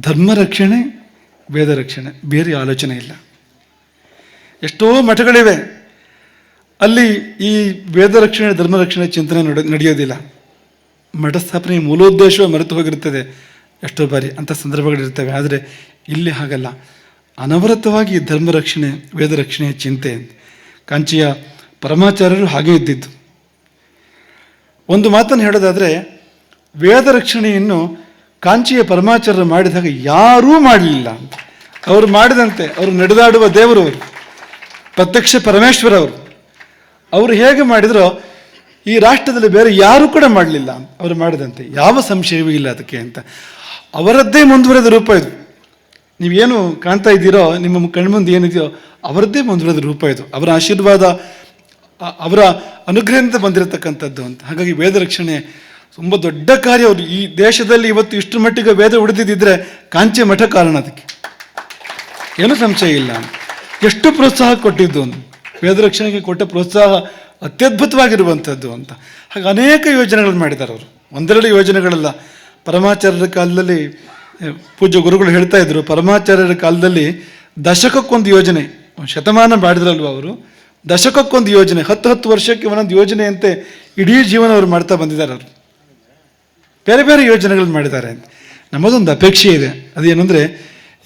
ಧರ್ಮ ರಕ್ಷಣೆ, ವೇದ ರಕ್ಷಣೆ, ಬೇರೆ ಆಲೋಚನೆ ಇಲ್ಲ. ಎಷ್ಟೋ ಮಠಗಳಿವೆ. ಅಲ್ಲಿ ಈ ವೇದ ರಕ್ಷಣೆ, ಧರ್ಮ ರಕ್ಷಣೆ ಚಿಂತನೆ ನಡೆ, ನಡೆಯೋದಿಲ್ಲ. ಮಠ ಸ್ಥಾಪನೆಯ ಮೂಲೋದ್ದೇಶವೇ ಮರೆತು ಹೋಗಿರುತ್ತದೆ ಎಷ್ಟೋ ಬಾರಿ ಅಂಥ ಸಂದರ್ಭಗಳಿರ್ತವೆ. ಆದರೆ ಇಲ್ಲಿ ಹಾಗಲ್ಲ. ಅನವರತವಾಗಿ ಧರ್ಮ ರಕ್ಷಣೆ, ವೇದ ರಕ್ಷಣೆಯ ಚಿಂತೆ. ಕಾಂಚಿಯ ಪರಮಾಚಾರ್ಯರು ಹಾಗೆ ಇದ್ದಿದ್ದು. ಒಂದು ಮಾತನ್ನು ಹೇಳೋದಾದರೆ ವೇದ ರಕ್ಷಣೆಯನ್ನು ಕಾಂಚಿಯ ಪರಮಾಚಾರ್ಯರು ಮಾಡಿದಾಗ ಯಾರೂ ಮಾಡಲಿಲ್ಲ ಅವರು ಮಾಡಿದಂತೆ, ಅವರು ನಡೆದಾಡುವ ದೇವರು ಅವರು, ಪ್ರತ್ಯಕ್ಷ ಪರಮೇಶ್ವರ ಅವರು. ಅವರು ಹೇಗೆ ಮಾಡಿದರೋ, ಈ ರಾಷ್ಟ್ರದಲ್ಲಿ ಬೇರೆ ಯಾರೂ ಕೂಡ ಮಾಡಲಿಲ್ಲ ಅವರು ಮಾಡಿದಂತೆ, ಯಾವ ಸಂಶಯವೂ ಇಲ್ಲ ಅದಕ್ಕೆ ಅಂತ. ಅವರದ್ದೇ ಮುಂದುವರೆದ ರೂಪ ಇದು. ನೀವೇನು ಕಾಣ್ತಾ ಇದ್ದೀರೋ, ನಿಮ್ಮ ಕಣ್ಮುಂದೆ ಏನಿದೆಯೋ, ಅವರದ್ದೇ ಮುಂದುವರೆದ ರೂಪ ಇದು. ಅವರ ಆಶೀರ್ವಾದ ಅವರ ಅನುಗ್ರಹದಿಂದ ಬಂದಿರತಕ್ಕಂಥದ್ದು ಅಂತ. ಹಾಗಾಗಿ ವೇದ ರಕ್ಷಣೆ ತುಂಬ ದೊಡ್ಡ ಕಾರ್ಯ ಅವರು. ಈ ದೇಶದಲ್ಲಿ ಇವತ್ತು ಇಷ್ಟು ಮಟ್ಟಿಗೆ ವೇದ ಉಳಿದಿದ್ದರೆ ಕಾಂಚಿ ಮಠ ಕಾರಣ ಅದಕ್ಕೆ. ಏನೂ ಸಂಶಯ ಇಲ್ಲ. ಎಷ್ಟು ಪ್ರೋತ್ಸಾಹ ಕೊಟ್ಟಿದ್ದು ಅಂತ. ವೇದ ರಕ್ಷಣೆಗೆ ಕೊಟ್ಟ ಪ್ರೋತ್ಸಾಹ ಅತ್ಯದ್ಭುತವಾಗಿರುವಂಥದ್ದು ಅಂತ. ಹಾಗೆ ಅನೇಕ ಯೋಜನೆಗಳನ್ನು ಮಾಡಿದ್ದಾರೆ ಅವರು. ಒಂದೆರಡು ಯೋಜನೆಗಳಲ್ಲ. ಪರಮಾಚಾರ್ಯರ ಕಾಲದಲ್ಲಿ ಪೂಜ್ಯ ಗುರುಗಳು ಹೇಳ್ತಾ ಇದ್ರು, ಪರಮಾಚಾರ್ಯರ ಕಾಲದಲ್ಲಿ ದಶಕಕ್ಕೊಂದು ಯೋಜನೆ, ಶತಮಾನ ಮಾಡಿದ್ರಲ್ವ ಅವರು. ದಶಕಕ್ಕೊಂದು ಯೋಜನೆ, ಹತ್ತು ಹತ್ತು ವರ್ಷಕ್ಕೆ ಒಂದೊಂದು ಯೋಜನೆಯಂತೆ ಇಡೀ ಜೀವನ ಅವರು ಮಾಡ್ತಾ ಬಂದಿದ್ದಾರೆ ಅವರು. ಬೇರೆ ಬೇರೆ ಯೋಜನೆಗಳನ್ನ ಮಾಡಿದ್ದಾರೆ ನಮ್ಮದೊಂದು ಅಪೇಕ್ಷೆ ಇದೆ. ಅದೇನೆಂದರೆ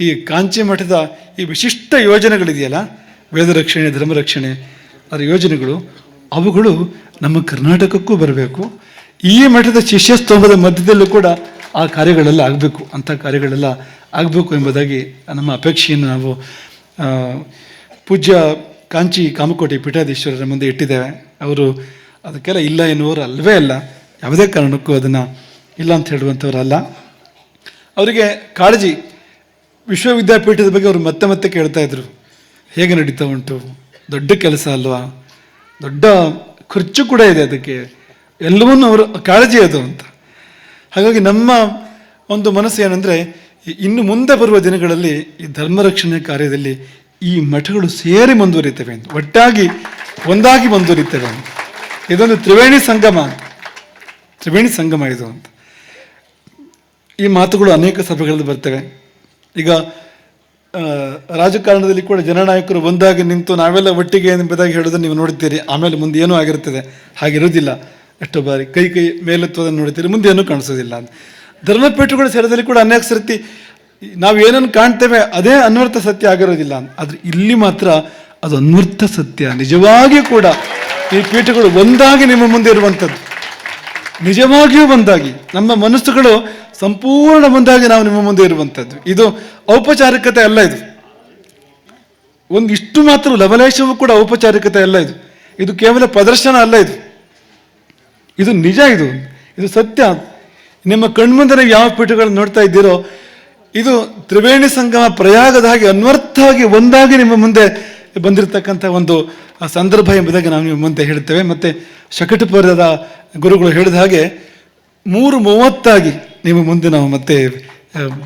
ಈ ಕಾಂಚಿ ಮಠದ ಈ ವಿಶಿಷ್ಟ ಯೋಜನೆಗಳಿದೆಯಲ್ಲ, ವೇದ ರಕ್ಷಣೆ, ಧರ್ಮ ರಕ್ಷಣೆ ಅದರ ಯೋಜನೆಗಳು, ಅವುಗಳು ನಮ್ಮ ಕರ್ನಾಟಕಕ್ಕೂ ಬರಬೇಕು. ಈ ಮಠದ ಶಿಷ್ಯಸ್ತೋಮದ ಮಧ್ಯದಲ್ಲೂ ಕೂಡ ಆ ಕಾರ್ಯಗಳೆಲ್ಲ ಆಗಬೇಕು, ಅಂಥ ಕಾರ್ಯಗಳೆಲ್ಲ ಆಗಬೇಕು ಎಂಬುದಾಗಿ ನಮ್ಮ ಅಪೇಕ್ಷೆಯನ್ನು ನಾವು ಪೂಜ್ಯ ಕಾಂಚಿ ಕಾಮಕೋಟಿ ಪೀಠಾಧೀಶ್ವರರ ಮುಂದೆ ಇಟ್ಟಿದ್ದೇವೆ. ಅವರು ಅದಕ್ಕೆಲ್ಲ ಇಲ್ಲ ಎನ್ನುವರು ಅಲ್ವೇ ಅಲ್ಲ. ಯಾವುದೇ ಕಾರಣಕ್ಕೂ ಅದನ್ನು ಇಲ್ಲ ಅಂತ ಹೇಳುವಂಥವ್ರಲ್ಲ ಅವರಿಗೆ ಕಾಳಜಿ. ವಿಶ್ವವಿದ್ಯಾಪೀಠದ ಬಗ್ಗೆ ಅವರು ಮತ್ತೆ ಮತ್ತೆ ಕೇಳ್ತಾ ಇದ್ರು. ಹೇಗೆ ನಡೀತಾ ಉಂಟು? ದೊಡ್ಡ ಕೆಲಸ ಅಲ್ವಾ? ದೊಡ್ಡ ಖರ್ಚು ಕೂಡ ಇದೆ ಅದಕ್ಕೆ. ಎಲ್ಲವನ್ನೂ ಅವರು ಕಾಳಜಿ ಅದು ಅಂತ. ಹಾಗಾಗಿ ನಮ್ಮ ಒಂದು ಮನಸ್ಸು ಏನಂದರೆ, ಇನ್ನು ಮುಂದೆ ಬರುವ ದಿನಗಳಲ್ಲಿ ಈ ಧರ್ಮ ರಕ್ಷಣೆ ಕಾರ್ಯದಲ್ಲಿ ಈ ಮಠಗಳು ಸೇರಿ ಮುಂದುವರಿತವೆ ಅಂತ. ಒಟ್ಟಾಗಿ ಒಂದಾಗಿ ಮುಂದುವರಿತವೆ ಅಂತ. ಇದೊಂದು ತ್ರಿವೇಣಿ ಸಂಗಮ ತ್ರಿವೇಣಿ ಸಂಗಮ ಇದು ಅಂತ. ಈ ಮಾತುಗಳು ಅನೇಕ ಸಭೆಗಳಲ್ಲಿ ಬರ್ತವೆ. ಈಗ ರಾಜಕಾರಣದಲ್ಲಿ ಕೂಡ ಜನನಾಯಕರು ಒಂದಾಗಿ ನಿಂತು ನಾವೆಲ್ಲ ಒಟ್ಟಿಗೆ ಎಂಬುದಾಗಿ ಹೇಳೋದನ್ನು ನೀವು ನೋಡುತ್ತೀರಿ ಆಮೇಲೆ ಮುಂದೆ ಏನೂ ಆಗಿರುತ್ತದೆ. ಹಾಗಿರೋದಿಲ್ಲ ಎಷ್ಟೋ ಬಾರಿ ಕೈ ಕೈ ಮೇಲೆತ್ತುವುದನ್ನು ನೋಡುತ್ತೀರಿ ಮುಂದೆ ಏನೂ ಕಾಣಿಸೋದಿಲ್ಲ ಅಂತ. ಧರ್ಮಪೀಠಗಳ ಸೇರದಲ್ಲಿ ಕೂಡ ಅನೇಕ ಸರ್ತಿ ನಾವು ಏನನ್ನು ಕಾಣ್ತೇವೆ ಅದೇ ಅನ್ವರ್ಥ ಸತ್ಯ ಆಗಿರೋದಿಲ್ಲ ಆದ್ರೆ ಇಲ್ಲಿ ಮಾತ್ರ ಅದು ಅನ್ವರ್ಥ ಸತ್ಯ. ನಿಜವಾಗಿಯೂ ಕೂಡ ಈ ಪೀಠಗಳು ಒಂದಾಗಿ ನಿಮ್ಮ ಮುಂದೆ ಇರುವಂಥದ್ದು. ನಿಜವಾಗಿಯೂ ಒಂದಾಗಿ. ನಮ್ಮ ಮನಸ್ಸುಗಳು ಸಂಪೂರ್ಣ ಒಂದಾಗಿ ನಾವು ನಿಮ್ಮ ಮುಂದೆ ಇರುವಂಥದ್ದು. ಇದು ಔಪಚಾರಿಕತೆ ಅಲ್ಲ ಇದು. ಒಂದು ಇಷ್ಟು ಮಾತ್ರ ಲವಲೇಶವೂ ಕೂಡ ಔಪಚಾರಿಕತೆ ಅಲ್ಲ ಇದು. ಇದು ಕೇವಲ ಪ್ರದರ್ಶನ ಅಲ್ಲ ಇದು. ಇದು ನಿಜ ಇದು. ಇದು ಸತ್ಯ. ನಿಮ್ಮ ಕಣ್ಮುಂದೆ ನೀವು ಯಾವ ಪೀಠಗಳನ್ನು ನೋಡ್ತಾ ಇದ್ದೀರೋ ಇದು ತ್ರಿವೇಣಿ ಸಂಗಮ ಪ್ರಯಾಗದ ಹಾಗೆ ಅನ್ವರ್ಥವಾಗಿ ಒಂದಾಗಿ ನಿಮ್ಮ ಮುಂದೆ ಬಂದಿರತಕ್ಕಂಥ ಒಂದು ಸಂದರ್ಭ ಎಂಬುದಾಗಿ ನಾವು ನಿಮ್ಮ ಮುಂದೆ ಹೇಳ್ತೇವೆ. ಮತ್ತೆ ಶಕಟಪುರದ ಗುರುಗಳು ಹೇಳಿದ ಹಾಗೆ ಮೂರು ಮೂವತ್ತಾಗಿ ನಿಮ್ಮ ಮುಂದೆ ನಾವು ಮತ್ತೆ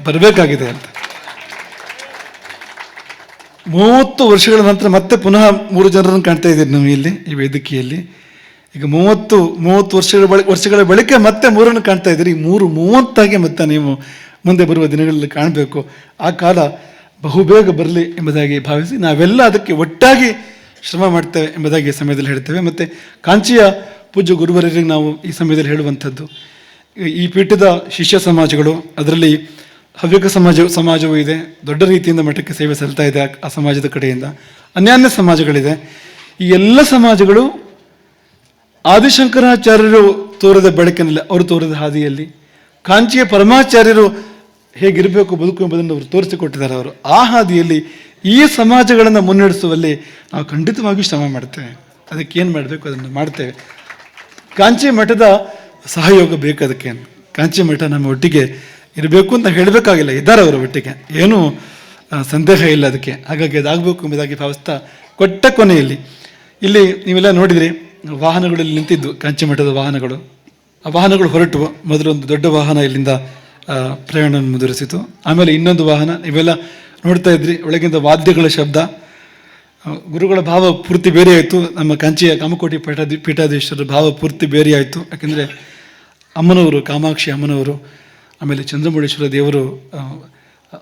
ಬರಬೇಕಾಗಿದೆ ಅಂತ. ಮೂವತ್ತು ವರ್ಷಗಳ ನಂತರ ಮತ್ತೆ ಪುನಃ ಮೂರು ಜನರನ್ನು ಕಾಣ್ತಾ ಇದ್ದೀರಿ ನಾವು ಇಲ್ಲಿ, ಈ ವೇದಿಕೆಯಲ್ಲಿ. ಈಗ ಮೂವತ್ತು ಮೂವತ್ತು ವರ್ಷಗಳ ಬಳಿ, ವರ್ಷಗಳ ಬಳಿಕ ಮತ್ತೆ ಮೂರನ್ನು ಕಾಣ್ತಾ ಇದ್ದೀರಿ. ಮೂರು ಮೂವತ್ತಾಗಿ ಮತ್ತೆ ನೀವು ಮುಂದೆ ಬರುವ ದಿನಗಳಲ್ಲಿ ಕಾಣಬೇಕು. ಆ ಕಾಲ ಬಹುಬೇಗ ಬರಲಿ ಎಂಬುದಾಗಿ ಭಾವಿಸಿ ನಾವೆಲ್ಲ ಅದಕ್ಕೆ ಒಟ್ಟಾಗಿ ಶ್ರಮ ಮಾಡ್ತೇವೆ ಎಂಬುದಾಗಿ ಸಮಯದಲ್ಲಿ ಹೇಳ್ತೇವೆ. ಮತ್ತು ಕಾಂಚಿಯ ಪೂಜ್ಯ ಗುರುವರರಿಗೆ ನಾವು ಈ ಸಮಯದಲ್ಲಿ ಹೇಳುವಂಥದ್ದು. ಈ ಪೀಠದ ಶಿಷ್ಯ ಸಮಾಜಗಳು, ಅದರಲ್ಲಿ ಹವ್ಯಕ ಸಮಾಜ, ಸಮಾಜವೂ ಇದೆ. ದೊಡ್ಡ ರೀತಿಯಿಂದ ಮಠಕ್ಕೆ ಸೇವೆ ಸಲ್ತಾ ಇದೆ ಆ ಸಮಾಜದ ಕಡೆಯಿಂದ. ಅನ್ಯಾನ್ಯ ಸಮಾಜಗಳಿದೆ. ಈ ಎಲ್ಲ ಸಮಾಜಗಳು ಆದಿಶಂಕರಾಚಾರ್ಯರು ತೋರಿದ ಬೆಳಕಿನಲ್ಲಿ, ಅವರು ತೋರಿದ ಹಾದಿಯಲ್ಲಿ ಕಾಂಚಿಯ ಪರಮಾಚಾರ್ಯರು ಹೇಗಿರಬೇಕು ಬದುಕು ಎಂಬುದನ್ನು ಅವರು ತೋರಿಸಿಕೊಟ್ಟಿದ್ದಾರೆ. ಅವರು ಆ ಹಾದಿಯಲ್ಲಿ ಈ ಸಮಾಜಗಳನ್ನು ಮುನ್ನಡೆಸುವಲ್ಲಿ ನಾವು ಖಂಡಿತವಾಗಿಯೂ ಶ್ರಮ ಮಾಡ್ತೇವೆ. ಅದಕ್ಕೆ ಏನು ಮಾಡಬೇಕು ಅದನ್ನು ಮಾಡ್ತೇವೆ. ಕಾಂಚಿ ಮಠದ ಸಹಯೋಗ ಬೇಕು ಅದಕ್ಕೆ. ಕಾಂಚಿ ಮಠ ನಮ್ಮ ಒಟ್ಟಿಗೆ ಇರಬೇಕು ಅಂತ ಹೇಳಬೇಕಾಗಿಲ್ಲ. ಇದ್ದಾರೆ ಅವರ ಒಟ್ಟಿಗೆ. ಏನೂ ಸಂದೇಹ ಇಲ್ಲ ಅದಕ್ಕೆ. ಹಾಗಾಗಿ ಅದಾಗಬೇಕು ಎಂಬುದಾಗಿ ಭಾವಿಸ್ತಾ ಕೊಟ್ಟ ಕೊನೆಯಲ್ಲಿ. ಇಲ್ಲಿ ನೀವೆಲ್ಲ ನೋಡಿದ್ರಿ, ವಾಹನಗಳಲ್ಲಿ ನಿಂತಿದ್ದು ಕಾಂಚಿ ಮಠದ ವಾಹನಗಳು. ಆ ವಾಹನಗಳು ಹೊರಟು ಮೊದಲೊಂದು ದೊಡ್ಡ ವಾಹನ ಇಲ್ಲಿಂದ ಪ್ರಯಾಣವನ್ನು ಪ್ರಯಾಣ ಮುಂದುವರಿಸಿತು ಆಮೇಲೆ ಇನ್ನೊಂದು ವಾಹನ ಇವೆಲ್ಲ ನೋಡ್ತಾ ಇದ್ರಿ, ಒಳಗಿಂದ ವಾದ್ಯಗಳ ಶಬ್ದ. ಗುರುಗಳ ಭಾವ ಪೂರ್ತಿ ಬೇರೆ ಆಯಿತು. ನಮ್ಮ ಕಾಂಚಿಯ ಕಾಮಕೋಟಿ ಪೀಠಾಧಿ ಪೀಠಾಧೀಶರ ಭಾವ ಪೂರ್ತಿ ಬೇರೆ ಆಯಿತು. ಯಾಕೆಂದರೆ ಅಮ್ಮನವರು, ಕಾಮಾಕ್ಷಿ ಅಮ್ಮನವರು, ಆಮೇಲೆ ಚಂದ್ರಮುಳೇಶ್ವರ ದೇವರು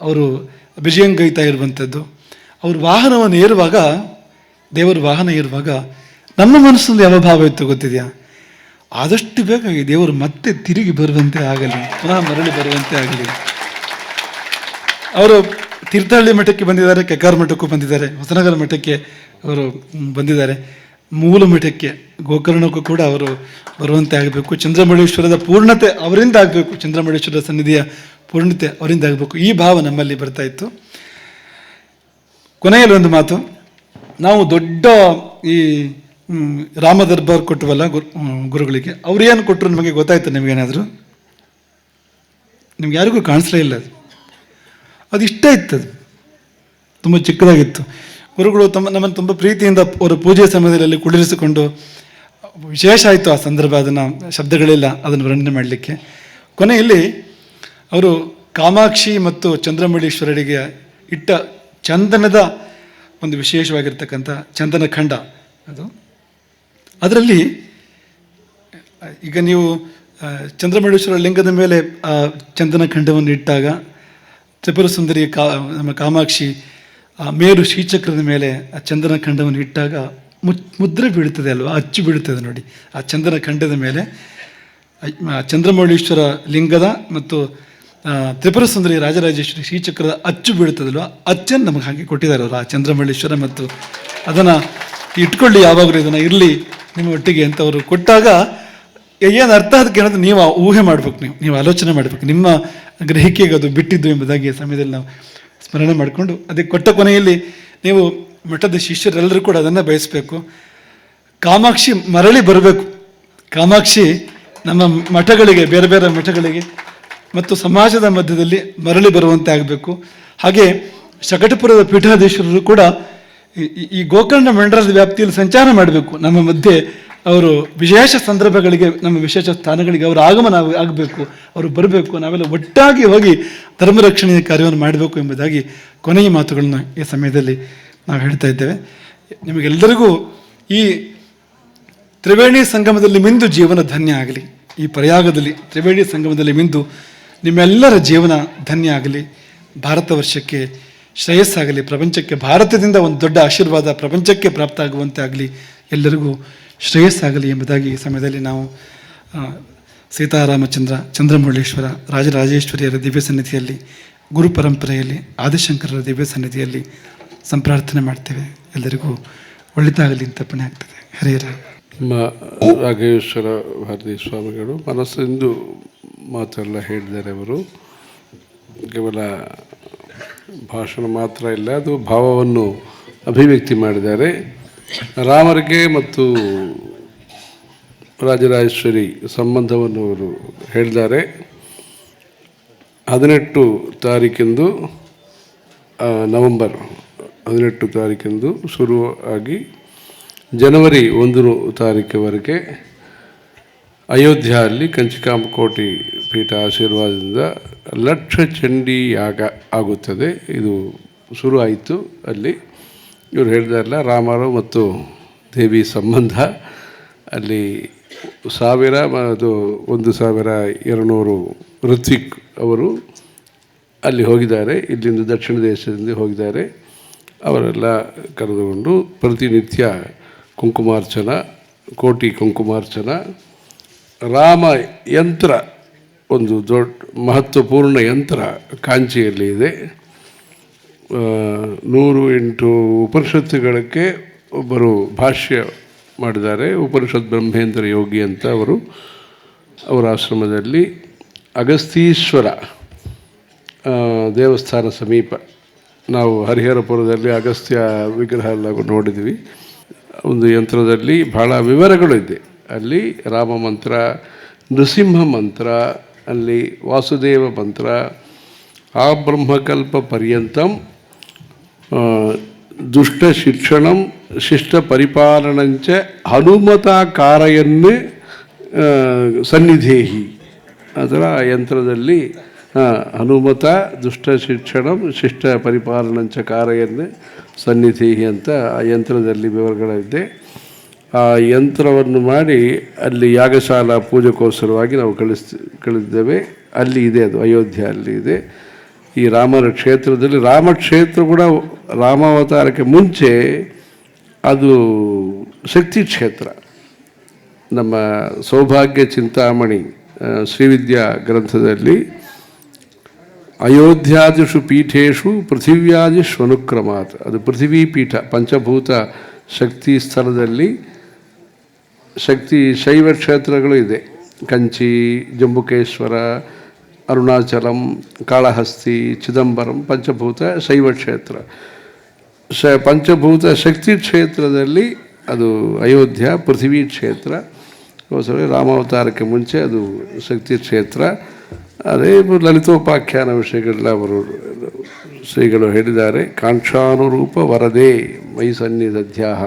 ಅವರು ವಿಜಯಂಗೈತಾ ಇರುವಂಥದ್ದು. ಅವರು ವಾಹನವನ್ನು ಏರುವಾಗ, ದೇವರ ವಾಹನ ಏರುವಾಗ, ನಮ್ಮ ಮನಸ್ಸಲ್ಲಿ ಯಾವ ಭಾವ ಇತ್ತು ಗೊತ್ತಿದೆಯಾ? ಆದಷ್ಟು ಬೇಗ ದೇವರು ಮತ್ತೆ ತಿರುಗಿ ಬರುವಂತೆ ಆಗಲಿ, ಪುನಃ ಮರಳಿ ಬರುವಂತೆ ಆಗಲಿ. ಅವರು ತೀರ್ಥಹಳ್ಳಿ ಮಠಕ್ಕೆ ಬಂದಿದ್ದಾರೆ ಕೆಕ್ಕಾರ್ ಮಠಕ್ಕೂ ಬಂದಿದ್ದಾರೆ, ಹೊಸನಗರ ಮಠಕ್ಕೆ ಅವರು ಬಂದಿದ್ದಾರೆ. ಮೂಲ ಮಠಕ್ಕೆ, ಗೋಕರ್ಣಕ್ಕೂ ಕೂಡ ಅವರು ಬರುವಂತೆ ಆಗಬೇಕು. ಚಂದ್ರಮಳೇಶ್ವರದ ಪೂರ್ಣತೆ ಅವರಿಂದ ಆಗಬೇಕು. ಚಂದ್ರಮಳೇಶ್ವರ ಸನ್ನಿಧಿಯ ಪೂರ್ಣತೆ ಅವರಿಂದ ಆಗಬೇಕು. ಈ ಭಾವ ನಮ್ಮಲ್ಲಿ ಬರ್ತಾ ಇತ್ತು. ಕೊನೆಯಲ್ಲಿ ಒಂದು ಮಾತು. ನಾವು ದೊಡ್ಡ ಈ ರಾಮ ದರ್ಬಾರ್ ಕೊಟ್ಟವಲ್ಲ ಗುರು ಗುರುಗಳಿಗೆ. ಅವ್ರು ಏನು ಕೊಟ್ಟರು ನಮಗೆ ಗೊತ್ತಾಯ್ತು ನಿಮಗೇನಾದರೂ ನಿಮ್ಗೆ ಯಾರಿಗೂ ಕಾಣಿಸ್ಲೇ ಇಲ್ಲ ಅದು. ಅದು ಇಷ್ಟ ಇತ್ತು ಅದು. ತುಂಬ ಚಿಕ್ಕದಾಗಿತ್ತು. ಗುರುಗಳು ತಮ್ಮ, ನಮ್ಮನ್ನು ತುಂಬ ಪ್ರೀತಿಯಿಂದ ಅವರ ಪೂಜೆ ಸಮಯದಲ್ಲಿ ಕುಳಿರಿಸಿಕೊಂಡು, ವಿಶೇಷ ಆಯಿತು ಆ ಸಂದರ್ಭ, ಅದನ್ನು ಶಬ್ದಗಳಿಲ್ಲ, ಅದನ್ನು ವರ್ಣನೆ ಮಾಡಲಿಕ್ಕೆ. ಕೊನೆಯಲ್ಲಿ ಅವರು ಕಾಮಾಕ್ಷಿ ಮತ್ತು ಚಂದ್ರಮೌಳೀಶ್ವರರಿಗೆ ಇಟ್ಟ ಚಂದನದ ಒಂದು ವಿಶೇಷವಾಗಿರ್ತಕ್ಕಂಥ ಚಂದನ ಖಂಡ ಅದು ಅದರಲ್ಲಿ, ಈಗ ನೀವು ಚಂದ್ರಮಳೇಶ್ವರ ಲಿಂಗದ ಮೇಲೆ ಚಂದನ ಖಂಡವನ್ನು ಇಟ್ಟಾಗ ತ್ರಿಪುರ ಸುಂದರಿ ಕಾ, ನಮ್ಮ ಕಾಮಾಕ್ಷಿ, ಆ, ಮೇರು ಶ್ರೀಚಕ್ರದ ಮೇಲೆ ಆ ಚಂದನ ಖಂಡವನ್ನು ಇಟ್ಟಾಗ ಮುದ್ರೆ ಬೀಳುತ್ತದೆ ಅಲ್ವಾ? ಅಚ್ಚು ಬೀಳುತ್ತದೆ ನೋಡಿ. ಆ ಚಂದನ ಖಂಡದ ಮೇಲೆ ಚಂದ್ರಮೌಳೀಶ್ವರ ಲಿಂಗದ ಮತ್ತು ತ್ರಿಪುರ ಸುಂದರಿ ರಾಜರಾಜೇಶ್ವರಿ ಶ್ರೀಚಕ್ರದ ಅಚ್ಚು ಬೀಳ್ತದಲ್ವ ಅಚ್ಚನ್ನು ನಮಗೆ ಹಾಗೆ ಕೊಟ್ಟಿದ್ದಾರೆ ಅವರು, ಆ ಚಂದ್ರಮೌಳೀಶ್ವರ ಮತ್ತು ಅದನ್ನು ಇಟ್ಕೊಳ್ಳಿ, ಯಾವಾಗಲೂ ಇದನ್ನು ಇರಲಿ. ನಿಮ್ಮ ಒಟ್ಟಿಗೆ ಅಂತ ಅವರು ಕೊಟ್ಟಾಗ ಏನು ಅರ್ಥ ಅದಕ್ಕೆ ಅನ್ನೋದು ನೀವು ಊಹೆ ಮಾಡ್ಬೇಕು ನೀವು. ನೀವು ಆಲೋಚನೆ ಮಾಡಬೇಕು. ನಿಮ್ಮ ಗ್ರಹಿಕೆಗೆ ಅದು ಬಿಟ್ಟಿದ್ದು ಎಂಬುದಾಗಿ ಸಮಯದಲ್ಲಿ ನಾವು ಸ್ಮರಣೆ ಮಾಡಿಕೊಂಡು ಅದಕ್ಕೆ ಕೊಟ್ಟ ಕೊನೆಯಲ್ಲಿ ನೀವು ಮಠದ ಶಿಷ್ಯರೆಲ್ಲರೂ ಕೂಡ ಅದನ್ನು ಬಯಸಬೇಕು. ಕಾಮಾಕ್ಷಿ ಮರಳಿ ಬರಬೇಕು. ಕಾಮಾಕ್ಷಿ ನಮ್ಮ ಮಠಗಳಿಗೆ, ಬೇರೆ ಬೇರೆ ಮಠಗಳಿಗೆ ಮತ್ತು ಸಮಾಜದ ಮಧ್ಯದಲ್ಲಿ ಮರಳಿ ಬರುವಂತೆ ಆಗಬೇಕು. ಹಾಗೆ ಶಕಟಪುರದ ಪೀಠಾಧೀಶರು ಕೂಡ ಈ- ಗೋಕರ್ಣ ಮಂಡಲದ ವ್ಯಾಪ್ತಿಯಲ್ಲಿ ಸಂಚಾರ ಮಾಡಬೇಕು. ನಮ್ಮ ಮಧ್ಯೆ ಅವರು ವಿಶೇಷ ಸಂದರ್ಭಗಳಿಗೆ, ನಮ್ಮ ವಿಶೇಷ ಸ್ಥಾನಗಳಿಗೆ ಅವರು ಆಗಮನ ಆಗಬೇಕು. ಅವರು ಬರಬೇಕು. ನಾವೆಲ್ಲ ಒಟ್ಟಾಗಿ ಹೋಗಿ ಧರ್ಮ ರಕ್ಷಣೆಯ ಕಾರ್ಯವನ್ನು ಮಾಡಬೇಕು ಎಂಬುದಾಗಿ ಕೊನೆಯ ಮಾತುಗಳನ್ನ ಈ ಸಮಯದಲ್ಲಿ ನಾವು ಹೇಳ್ತಾ ಇದ್ದೇವೆ. ನಿಮಗೆಲ್ಲರಿಗೂ ಈ ತ್ರಿವೇಣಿ ಸಂಗಮದಲ್ಲಿ ಮಿಂದು ಜೀವನ ಧನ್ಯ ಆಗಲಿ. ಈ ಪ್ರಯಾಗದಲ್ಲಿ, ತ್ರಿವೇಣಿ ಸಂಗಮದಲ್ಲಿ ಮಿಂದು ನಿಮ್ಮೆಲ್ಲರ ಜೀವನ ಧನ್ಯ ಆಗಲಿ. ಭಾರತ ವರ್ಷಕ್ಕೆ ಶ್ರೇಯಸ್ಸಾಗಲಿ, ಪ್ರಪಂಚಕ್ಕೆ, ಭಾರತದಿಂದ ಒಂದು ದೊಡ್ಡ ಆಶೀರ್ವಾದ ಪ್ರಪಂಚಕ್ಕೆ ಪ್ರಾಪ್ತ ಆಗುವಂತೆ ಆಗಲಿ. ಎಲ್ಲರಿಗೂ ಶ್ರೇಯಸ್ಸಾಗಲಿ ಎಂಬುದಾಗಿ ಈ ಸಮಯದಲ್ಲಿ ನಾವು ಸೀತಾರಾಮಚಂದ್ರ, ಚಂದ್ರಮೌಳೇಶ್ವರ, ರಾಜರಾಜೇಶ್ವರಿಯರ ದಿವ್ಯ ಸನ್ನಿಧಿಯಲ್ಲಿ, ಗುರು ಪರಂಪರೆಯಲ್ಲಿ, ಆದಿಶಂಕರರ ದಿವ್ಯ ಸನ್ನಿಧಿಯಲ್ಲಿ ಸಂಪ್ರಾರ್ಥನೆ ಮಾಡ್ತೇವೆ. ಎಲ್ಲರಿಗೂ ಒಳಿತಾಗಲಿ ಅಂತ ಪುಣ್ಯ ಆಗ್ತದೆ. ಹರಿಹರ ನಮ್ಮ ರಾಘವೇಶ್ವರ ಭಾರತಿ ಸ್ವಾಮಿಗಳು, ಮನಸ್ಸಿಂದು ಮಾತೆಲ್ಲ ಹೇಳಿದ್ದಾರೆ ಅವರು. ಕೇವಲ ಭಾಷಣ ಮಾತ್ರ ಇಲ್ಲ, ಅದು ಭಾವವನ್ನು ಅಭಿವ್ಯಕ್ತಿ ಮಾಡಿದ್ದಾರೆ. ರಾಮರಿಗೆ ಮತ್ತು ರಾಜರಾಜೇಶ್ವರಿ ಸಂಬಂಧವನ್ನು ಅವರು ಹೇಳಿದ್ದಾರೆ. ಹದಿನೆಂಟು ತಾರೀಕೆಂದು ನವಂಬರ್ ಹದಿನೆಂಟು ತಾರೀಕೆಂದು ಶುರುವಾಗಿ ಜನವರಿ ಒಂದು ತಾರೀಕಿವರೆಗೆ ಅಯೋಧ್ಯೆಯಲ್ಲಿ ಕಂಚಿಕಾಂಬ ಕೋಟಿ ಪೀಠ ಆಶೀರ್ವಾದದಿಂದ ಲಕ್ಷ ಚಂಡಿ ಯಾಗ ಆಗುತ್ತದೆ. ಇದು ಶುರು ಆಯಿತು ಅಲ್ಲಿ. ಇವರು ಹೇಳಿದಾರಲ್ಲ, ರಾಮರು ಮತ್ತು ದೇವಿ ಸಂಬಂಧ. ಅಲ್ಲಿ ಸಾವಿರ ಅದು ಒಂದು ಸಾವಿರ ಎರಡುನೂರು ಋತ್ವಿಕ್ ಅವರು ಅಲ್ಲಿ ಹೋಗಿದ್ದಾರೆ. ಇಲ್ಲಿಂದ ದಕ್ಷಿಣ ದೇಶದಿಂದ ಹೋಗಿದ್ದಾರೆ. ಅವರೆಲ್ಲ ಕರೆದುಕೊಂಡು ಪ್ರತಿನಿತ್ಯ ಕುಂಕುಮಾರ್ಚನ, ಕೋಟಿ ಕುಂಕುಮಾರ್ಚನ, ರಾಮ ಯಂತ್ರ ಒಂದು ದೊಡ್ಡ ಮಹತ್ವಪೂರ್ಣ ಯಂತ್ರ ಕಾಂಚಿಯಲ್ಲಿ ಇದೆ. ನೂರು ಎಂಟು ಉಪನಿಷತ್ತುಗಳಿಗೆ ಒಬ್ಬರು ಭಾಷ್ಯ ಮಾಡಿದ್ದಾರೆ. ಉಪನಿಷತ್ ಬ್ರಹ್ಮೇಂದ್ರ ಯೋಗಿ ಅಂತ ಅವರು. ಅವರ ಆಶ್ರಮದಲ್ಲಿ ಅಗಸ್ತೀಶ್ವರ ದೇವಸ್ಥಾನ ಸಮೀಪ. ನಾವು ಹರಿಹರಪುರದಲ್ಲಿ ಅಗಸ್ತ್ಯ ವಿಗ್ರಹ ಎಲ್ಲ ನೋಡಿದ್ವಿ. ಒಂದು ಯಂತ್ರದಲ್ಲಿ ಬಹಳ ವಿವರಗಳು ಇದೆ. ಅಲ್ಲಿ ರಾಮ ಮಂತ್ರ, ನೃಸಿಂಹ ಮಂತ್ರ ಅಲ್ಲಿ ವಾಸುದೇವ ಮಂತ್ರ, ಆ ಬ್ರಹ್ಮಕಲ್ಪ ಪರ್ಯಂತ ದುಷ್ಟ ಶಿಕ್ಷಣಂ, ಶಿಷ್ಟ ಪರಿಪಾಲನಂಚ ಹನುಮತ ಕಾರಯನ್ನು ಸನ್ನಿಧೇಹಿ. ಅದರ ಯಂತ್ರದಲ್ಲಿ ಹನುಮತ, ದುಷ್ಟ ಶಿಕ್ಷಣಂ, ಶಿಷ್ಟ ಪರಿಪಾಲನಂಚ ಕಾರಯನ್ನು ಸನ್ನಿಧೇಹಿ ಅಂತ ಆ ಯಂತ್ರದಲ್ಲಿ ವಿವರಗಳಿದೆ ಆ ಯಂತ್ರವನ್ನು ಮಾಡಿ ಅಲ್ಲಿ ಯಾಗಶಾಲ ಪೂಜೆಗೋಸ್ಕರವಾಗಿ ನಾವು ಕಳಿಸ್ ಕಳಿಸಿದ್ದೇವೆ ಅಲ್ಲಿ ಇದೆ ಅದು, ಅಯೋಧ್ಯೆ ಅಲ್ಲಿ ಇದೆ. ಈ ರಾಮನ ಕ್ಷೇತ್ರದಲ್ಲಿ ರಾಮಕ್ಷೇತ್ರ ಕೂಡ ರಾಮಾವತಾರಕ್ಕೆ ಮುಂಚೆ ಅದು ಶಕ್ತಿ ಕ್ಷೇತ್ರ. ನಮ್ಮ ಸೌಭಾಗ್ಯ ಚಿಂತಾಮಣಿ ಶ್ರೀವಿದ್ಯಾ ಗ್ರಂಥದಲ್ಲಿ ಅಯೋಧ್ಯಾದಿಷು ಪೀಠೇಶು ಪೃಥಿವ್ಯಾದಿಷ್ವನುಕ್ರಮಾತ್ ಅದು ಪೃಥಿವೀ ಪೀಠ, ಪಂಚಭೂತ ಶಕ್ತಿ ಸ್ಥಳದಲ್ಲಿ ಶಕ್ತಿ ಶೈವ ಕ್ಷೇತ್ರಗಳು ಇದೆ. ಕಂಚಿ, ಜಂಬುಕೇಶ್ವರ, ಅರುಣಾಚಲಂ, ಕಾಳಹಸ್ತಿ, ಚಿದಂಬರಂ, ಪಂಚಭೂತ, ಶೈವ ಕ್ಷೇತ್ರ. ಶ ಪಂಚಭೂತ ಶಕ್ತಿ ಕ್ಷೇತ್ರದಲ್ಲಿ ಅದು ಅಯೋಧ್ಯ, ಪೃಥ್ವಿ ಕ್ಷೇತ್ರ. ಸರಿ ರಾಮಾವತಾರಕ್ಕೆ ಮುಂಚೆ ಅದು ಶಕ್ತಿ ಕ್ಷೇತ್ರ. ಅದೇ ಲಲಿತೋಪಾಖ್ಯಾನ ವಿಷಯಗಳೆಲ್ಲ ಅವರು ಶ್ರೀಗಳು ಹೇಳಿದ್ದಾರೆ. ಕಾಂಕ್ಷಾನುರೂಪ ವರದೇ ಮೈ ಸನ್ನಿಧಧ್ಯಾಹ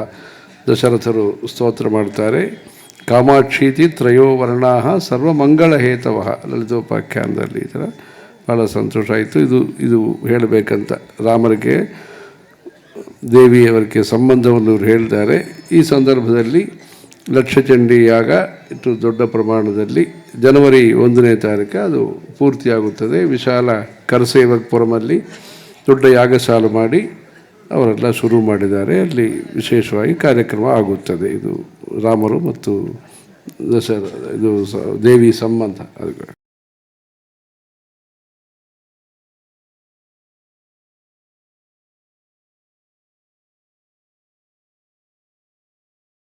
ದಶರಥರು ಸ್ತೋತ್ರ ಮಾಡ್ತಾರೆ. ಕಾಮಾಕ್ಷೀತಿ ತ್ರಯೋ ಸರ್ವ ಸರ್ವಮಂಗಳ ಹೇತವ ಲಲಿತೋಪಾಖ್ಯಾನದಲ್ಲಿ ಈ ಥರ ಭಾಳ ಸಂತೋಷ ಆಯಿತು. ಇದು ಇದು ಹೇಳಬೇಕಂತ ರಾಮರಿಗೆ, ದೇವಿಯವರಿಗೆ ಸಂಬಂಧವನ್ನು ಇವರು ಹೇಳಿದ್ದಾರೆ ಈ ಸಂದರ್ಭದಲ್ಲಿ ಲಕ್ಷಚಂಡಿ ಯಾಗ ಇಷ್ಟು ದೊಡ್ಡ ಪ್ರಮಾಣದಲ್ಲಿ ಜನವರಿ ಒಂದನೇ ತಾರೀಕು ಅದು ಪೂರ್ತಿಯಾಗುತ್ತದೆ. ವಿಶಾಲ ಕರಸೇವಕ್ಪುರಮಲ್ಲಿ ದೊಡ್ಡ ಯಾಗಶಾಲು ಮಾಡಿ ಅವರೆಲ್ಲ ಶುರು ಮಾಡಿದ್ದಾರೆ. ಅಲ್ಲಿ ವಿಶೇಷವಾಗಿ ಕಾರ್ಯಕ್ರಮ ಆಗುತ್ತದೆ. ಇದು ರಾಮರು ಮತ್ತು ದಸರಾ, ಇದು ದೇವಿ ಸಂಬಂಧ. ಅದು